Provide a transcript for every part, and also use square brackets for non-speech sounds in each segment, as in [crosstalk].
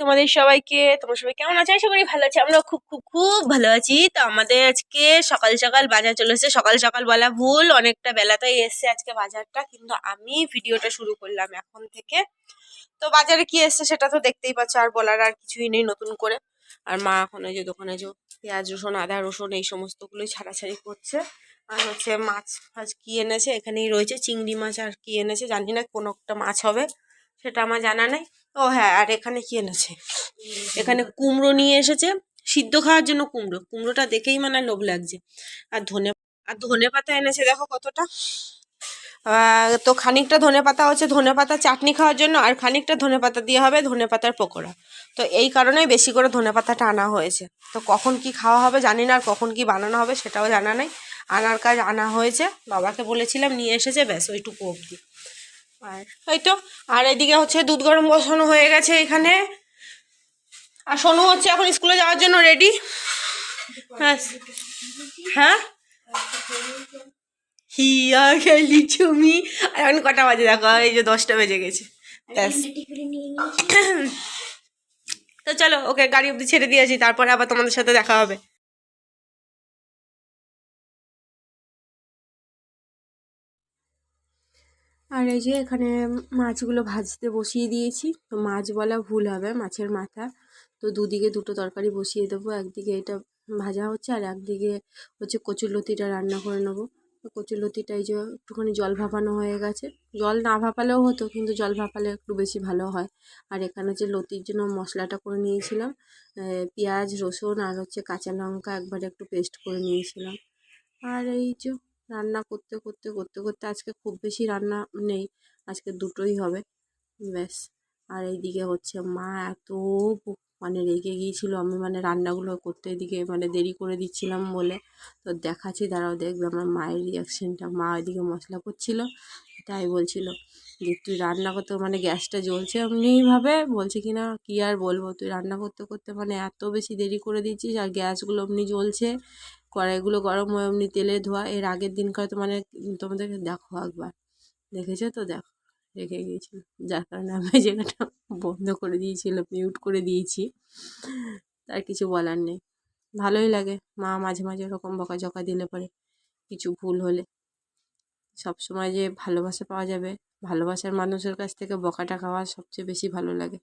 তোমাদের সবাইকে, তোমার সবাই কেমন আছে? আশা করি ভালো আছে। আমরা খুব খুব খুব ভালো আছি। তো আমাদের আজকে সকাল সকাল বাজার চলে এসেছে। সকাল সকাল বলা ভুল, অনেকটা বেলাতেই এসছে আজকে বাজারটা, কিন্তু আমি ভিডিওটা শুরু করলাম এখন থেকে। তো বাজারে কি এসছে সেটা তো দেখতেই পাচ্ছ, আর বলার আর কিছুই নেই নতুন করে। আর মা এখন ওই যে দোকানে যে পেঁয়াজ রসুন, আদা রসুন এই সমস্তগুলোই ছাড়াছাড়ি করছে। আর হচ্ছে মাছ ফাছ কি এনেছে? এখানেই রয়েছে। চিংড়ি মাছ আর কি এনেছে? জানি না কোনো একটা মাছ হবে, সেটা আমার জানা নেই। ও হ্যাঁ আর এখানে কি এনেছে? এখানে কুমড়ো নিয়ে এসেছে। সিদ্ধ খাওয়ার জন্য কুমড়ো। কুমড়োটা দেখেই মানে লোভ লাগছে। আর ধনে আর ধনে পাতা এনেছে দেখো কতটা। তো খানিকটা ধনে পাতা হচ্ছে ধনে পাতা চাটনি খাওয়ার জন্য আর খানিকটা ধনে পাতা দিয়ে হবে ধনে পাতার পকোড়া। তো এই কারণেই বেশি করে ধনে পাতাটা আনা হয়েছে। তো কখন কি খাওয়া হবে জানি না আর কখন কি বানানো হবে সেটাও জানা নেই। আনার কাজ আনা হয়েছে। বাবাকে বলেছিলাম নিয়ে এসেছে ব্যাস ওইটুকু অবধি। আর এই তো আর এদিকে হচ্ছে দুধ গরম বসানো হয়ে গেছে এখানে। আর সোনু হচ্ছে এখন স্কুলে যাওয়ার জন্য রেডি হ্যাঁ হ্যাঁ? হিয়া, খেলি তুমি আর এখন কটা বাজে দেখো? এই যে দশটা বেজে গেছে। ব্যাস। তো চলো, ওকে গাড়ি অব্দি ছেড়ে দিয়েছি তারপরে আবার তোমাদের সাথে দেখা হবে। আর এই যে এখানে মাছগুলো ভাজতে বসিয়ে দিয়েছি। তো মাছ বলা ভুল হবে, মাছের মাথা। তো দুদিকে দুটো তরকারি বসিয়ে দেবো, একদিকে এটা ভাজা হচ্ছে আর একদিকে হচ্ছে কচুরলতিটা রান্না করে নেব। তো কচুরলতিটা এই যে একটুখানি জল ভাপানো হয়ে গেছে। জল না ভাপালেও হতো, কিন্তু জল ভাপালে একটু বেশি ভালো হয়। আর এখানে হচ্ছে লতির জন্য মশলাটা করে নিয়েছিলাম পেঁয়াজ, রসুন আর হচ্ছে কাঁচা লঙ্কা একবারে একটু পেস্ট করে নিয়েছিলাম। আর এই যে রান্না করতে করতে করতে করতে আজকে খুব বেশি রান্না নেই। আজকে দুটোই হবে। ব্যাস। আর এইদিকে হচ্ছে মা এত মানে রেগে গিয়েছিল। আমি মানে রান্নাগুলো করতে এদিকে মানে দেরি করে দিচ্ছিলাম বলে। তো দেখাচ্ছি, দাঁড়াও, দেখবে আমার মায়ের রিয়াকশানটা মা ওইদিকে মশলা করছিল, তাই বলছিল যে, তুই রান্না করতে মানে গ্যাসটা জ্বলছে এমনিভাবে। বলছে কি না, কী আর বলব? তুই রান্না করতে করতে মানে এত বেশি দেরি করে দিচ্ছিস আর গ্যাসগুলো এমনি জ্বলছে। কড়াইগুলো গরম এমনি তেলে ধোয়া। এর আগের দিনকার তো মানে তোমাদেরকে দেখো একবার। দেখেছ তো? দেখো, রেখে গিয়েছিল যার কারণে আমি [laughs] জায়গাটা বন্ধ করে দিয়েছিল মিউট করে দিয়েছি। তার কিছু বলার নেই। ভালোই লাগে। মা মাঝে মাঝে এরকম বকাঝকা দিলে পরে কিছু ভুল হলে। সব সময় যে ভালোবাসা পাওয়া যাবে, ভালোবাসার মানুষের কাছ থেকে বকাটা খাওয়া সবচেয়ে বেশি ভালো লাগে।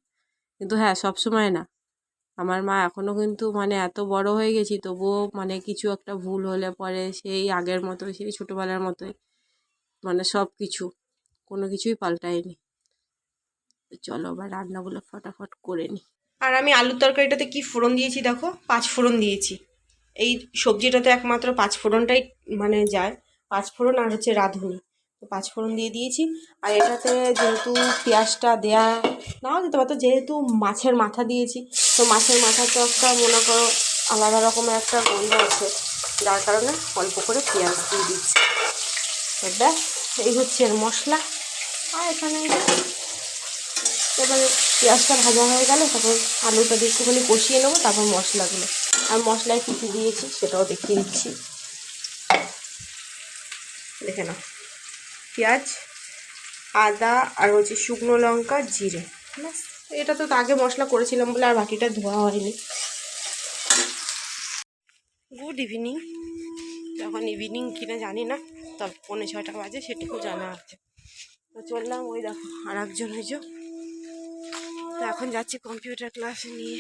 কিন্তু হ্যাঁ সব সময় না। আমার মা এখনও কিন্তু মানে এত বড় হয়ে গেছি, তবুও মানে কিছু একটা ভুল হলে পরে সেই আগের মতো সেই ছোটোবেলার মতোই মানে সব কিছু কোনো কিছুই পাল্টায়নি। চলো এবার রান্নাগুলো ফটাফট করে নিই। আর আমি আলুর তরকারিটাতে কি ফোড়ন দিয়েছি দেখো? পাঁচ ফোড়ন দিয়েছি। এই সবজিটাতে একমাত্র পাঁচ ফোড়নটাই মানে যায়, পাঁচ ফোড়ন আর হচ্ছে রাঁধুনি। তো পাঁচ ফোড়ন দিয়ে দিয়েছি। আর এটাতে যেহেতু পেঁয়াজটা দেয়া নাও যেতে পারতো, যেহেতু মাছের মাথা দিয়েছি, তো মাছের মাথা তো একটা মনে করো আলাদা রকমের একটা গন্ধ আছে, যার কারণে অল্প করে পেঁয়াজ দিয়ে দিচ্ছি। ব্যাস, এই হচ্ছে এর মশলা। আর এখানে এবারে পেঁয়াজটা ভাজা হয়ে গেলে তারপর আলুটা দিয়ে একটুখানি কষিয়ে নেব, তারপর মশলাগুলো। আর মশলায় কী কী দিয়েছি সেটাও দেখিয়ে দিচ্ছি। দেখে নাও। পেঁয়াজ, আদা আর হচ্ছে শুকনো লঙ্কা, জিরে। এটা তো আগে মশলা করেছিলাম বলে আর বাকিটা ধোয়া হয়নি। গুড ইভিনিং যখন ইভিনিং কিনা জানি না, তবে পৌনে ছটা বাজে, সেটুকু জানা আছে। তো চললাম, ওই দেখো আর একজন হয়েছ। তো এখন যাচ্ছি কম্পিউটার ক্লাস নিয়ে।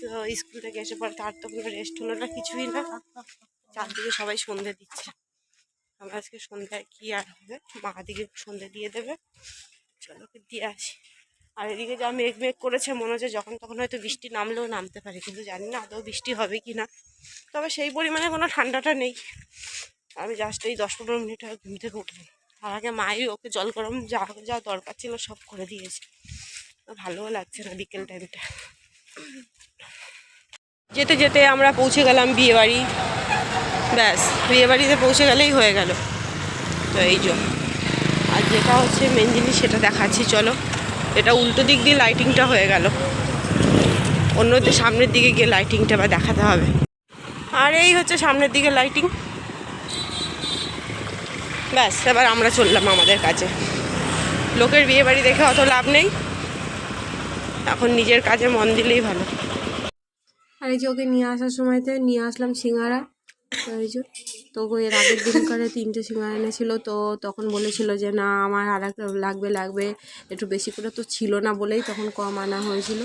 তো স্কুল থেকে এসে পরে তার তো কোনো রেস্ট হলো না, কিছুই না। চারদিকে সবাই সন্ধে দিচ্ছে। আমার আজকে সন্ধ্যায় কি আর হবে? মা দিকে সন্ধে দিয়ে দেবে। চলো দিয়ে আসি। আর এদিকে যা মেঘ মেঘ করেছে, মনে হচ্ছে যখন তখন হয়তো বৃষ্টি নামলেও নামতে পারে, কিন্তু জানি না আদৌ বৃষ্টি হবে কি না তবে সেই পরিমাণে কোনো ঠান্ডাটা নেই। আমি জাস্ট এই দশ পনেরো মিনিট আগে ঘুম থেকে উঠলাম তার আগে মাই ওকে জল গরম যা যা দরকার ছিল সব করে দিয়েছে। ভালোও লাগছে না বিকেল টাইমটা যেতে যেতে আমরা পৌঁছে গেলাম বিয়েবাড়ি। ব্যাস, বিয়েবাড়িতে পৌঁছে গেলেই হয়ে গেল। তো এই জন্য আর যেটা হচ্ছে মেন জিনিস সেটা দেখাচ্ছি, চলো। এটা উল্টো দিক দিয়ে লাইটিংটা হয়ে গেল। অন্য দি- সামনের দিকে গিয়ে লাইটিংটা আবার দেখাতে হবে। আর এই হচ্ছে সামনের দিকে লাইটিং ব্যাস, এবার আমরা চললাম আমাদের কাছে লোকের বিয়ে বাড়ি দেখে অত লাভ নেই। এখন নিজের কাজে মন দিলেই ভালো। আর এই যে ওকে নিয়ে আসার সময়তে নিয়ে আসলাম সিঙ্গারা। তো এই যে, তো এর আগের দিন করে তিনটে সিঙ্গারা এনেছিল। তো তখন বলেছিল যে, না, আমার আর লাগবে লাগবে। একটু বেশি করে তো ছিল না বলেই তখন কম আনা হয়েছিল।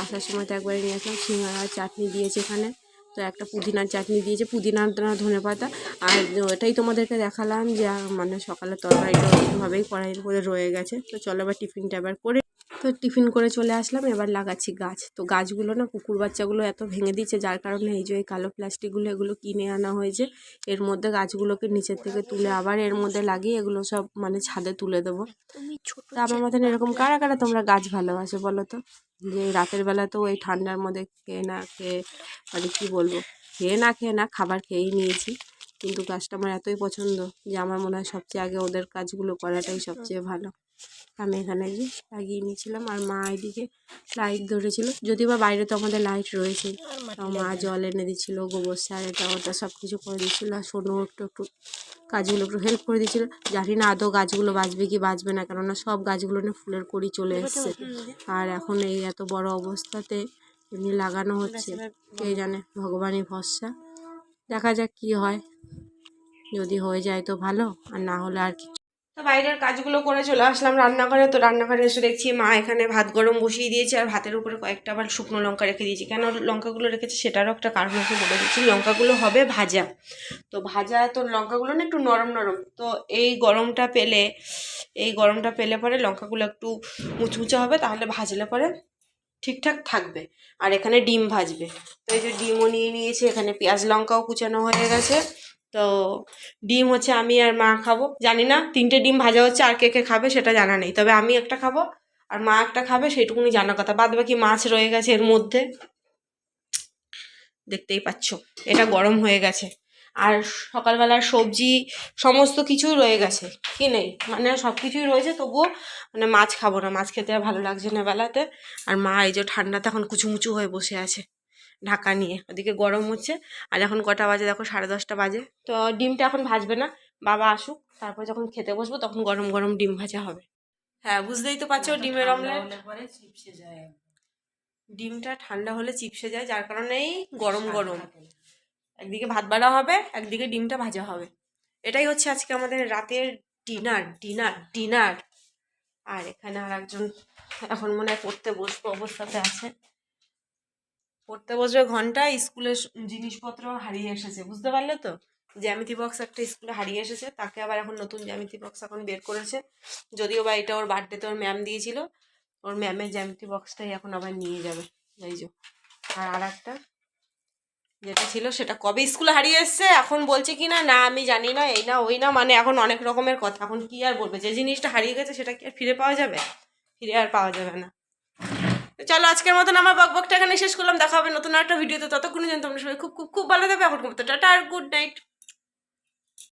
আসার সময় তো একবারে নিয়ে আসলাম। সিঙ্গারা চাটনি দিয়েছে এখানে। তো একটা পুদিনার চাটনি দিয়েছে পুদিনা ধনে পাতা আর এটাই তোমাদেরকে দেখালাম যে মানে সকালে তরকারিটা ওরকমভাবেই কড়াইয়ের উপরে রয়ে গেছে। তো চলো এবার টিফিনটা এবার করে তো টিফিন করে চলে আসলাম এবার লাগাচ্ছি গাছ। তো গাছগুলো না কুকুর বাচ্চাগুলো এত ভেঙে দিচ্ছে যার কারণে এই যে এই কালো প্লাস্টিকগুলো এগুলো কিনে আনা হয়েছে। এর মধ্যে গাছগুলোকে নিচের থেকে তুলে আবার এর মধ্যে লাগিয়ে এগুলো সব মানে ছাদে তুলে দেবো। তো আমার মতন এরকম কারা কারা তোমরা গাছ ভালোবাসো বলো তো? যে রাতের বেলা তো ওই ঠান্ডার মধ্যে খেয়ে না খেয়ে মানে কী বলব। খেয়ে না খেয়ে না খাবার খেয়েই নিয়েছি। কিন্তু গাছটা আমার এতই পছন্দ যে আমার মনে হয় সবচেয়ে আগে ওদের কাজগুলো করাটাই সবচেয়ে ভালো। আমি এখানে যে লাগিয়ে নিয়েছিলাম আর মা এদিকে লাইট ধরেছিল। যদি বা বাইরে তো আমাদের লাইট রয়েছে। মা জল এনে দিচ্ছিল গোবর সার, এটা ওটা সব কিছু করে দিচ্ছিল আর সোনু একটু একটু কাজগুলো একটু হেল্প করে দিচ্ছিল জানি না আদৌ গাছগুলো বাঁচবে কি বাঁচবে না, কেননা সব গাছগুলো না ফুলের কড়ি চলে এসছে। আর এখন এই এত বড় অবস্থাতে এমনি লাগানো হচ্ছে কে জানে ভগবানই ভরসা। দেখা যাক কি হয়। যদি হয়ে যায় তো ভালো আর না হলে আর কি। তো বাইরের কাজগুলো করে চলে আসলাম রান্নাঘরে। তো রান্নাঘরে এসে দেখছি মা এখানে ভাত গরম বসিয়ে দিয়েছে আর ভাতের উপরে কয়েকটা আবার শুকনো লঙ্কা রেখে দিয়েছি। কেন লঙ্কাগুলো রেখেছি সেটারও একটা কারণ আছে বলে দিচ্ছি। লঙ্কাগুলো হবে ভাজা। তো ভাজা তো লঙ্কাগুলো না একটু নরম নরম। তো এই গরমটা পেলে এই গরমটা পেলে পরে লঙ্কাগুলো একটু মুচমুচে হবে তাহলে ভাজলে পরে ঠিকঠাক থাকবে। আর এখানে ডিম ভাজবে। তো এই যে ডিমও নিয়ে নিয়েছি, এখানে পেঁয়াজ লঙ্কাও কুচানো হয়ে গেছে। তো ডিম হচ্ছে আমি আর মা খাব। জানি না তিনটে ডিম ভাজা হচ্ছে আর কে কে খাবে সেটা জানা নেই। তবে আমি একটা খাব আর মা একটা খাবে সেইটুকুনি জানা কথা। বাদ বাকি মাছ রয়ে গেছে এর মধ্যে। দেখতেই পাচ্ছ, এটা গরম হয়ে গেছে। আর সকালবেলার সবজি সমস্ত কিছুই রয়ে গেছে। কি নেই? মানে সব কিছুই রয়েছে তবুও মানে মাছ খাব না। মাছ খেতে আর ভালো লাগছে না বেলাতে। আর মা এই যে ঠান্ডাতে এখন কুচুমুচু হয়ে বসে আছে ঢাকা নিয়ে। ওদিকে গরম হচ্ছে। আর এখন কটা বাজে? দেখো সাড়ে দশটা বাজে। তো ডিমটা এখন ভাজবে না। বাবা আসুক তারপর যখন খেতে বসবো তখন গরম গরম ডিম ভাজা হবে। হ্যাঁ বুঝতেই তো পারছ ডিমের অমলেট ডিমটা ঠান্ডা হলে চিপসে যায় যার কারণেই গরম গরম। একদিকে ভাত বাড়া হবে, একদিকে ডিমটা ভাজা হবে। এটাই হচ্ছে আজকে আমাদের রাতের ডিনার ডিনার ডিনার। আর এখানে আর একজন এখন মনে হয় পড়তে বসবো, অবস্থাতে আছে। পড়তে বসবে ঘণ্টা, স্কুলের জিনিসপত্র হারিয়ে এসেছে, বুঝতে পারলে তো? জ্যামিতি বক্স একটা স্কুলে হারিয়ে এসেছে, তাকে আবার এখন নতুন জ্যামিতি বক্স এখন বের করেছে। যদিও বা এটা ওর বার্থডেতে ওর ম্যাম দিয়েছিল, ওর ম্যামের জ্যামিতি বক্সটাই এখন আবার নিয়ে যাবে। এই যে আর আর একটা যেটা ছিল সেটা কবে স্কুলে হারিয়ে এসছে, এখন বলছে কি না না, আমি জানি না, এই না, ওই না মানে এখন অনেক রকমের কথা। এখন কি আর বলবে? যে জিনিসটা হারিয়ে গেছে সেটা কি আর ফিরে পাওয়া যাবে? ফিরে আর পাওয়া যাবে না। তো চলো আজকের মতন আমার বকবকটা এখানে শেষ করলাম, দেখা হবে নতুন একটা ভিডিওতে। ততক্ষণ যেন তোমরা সবাই খুব খুব খুব ভালো থাকবে। এখন টাটা আর গুড নাইট।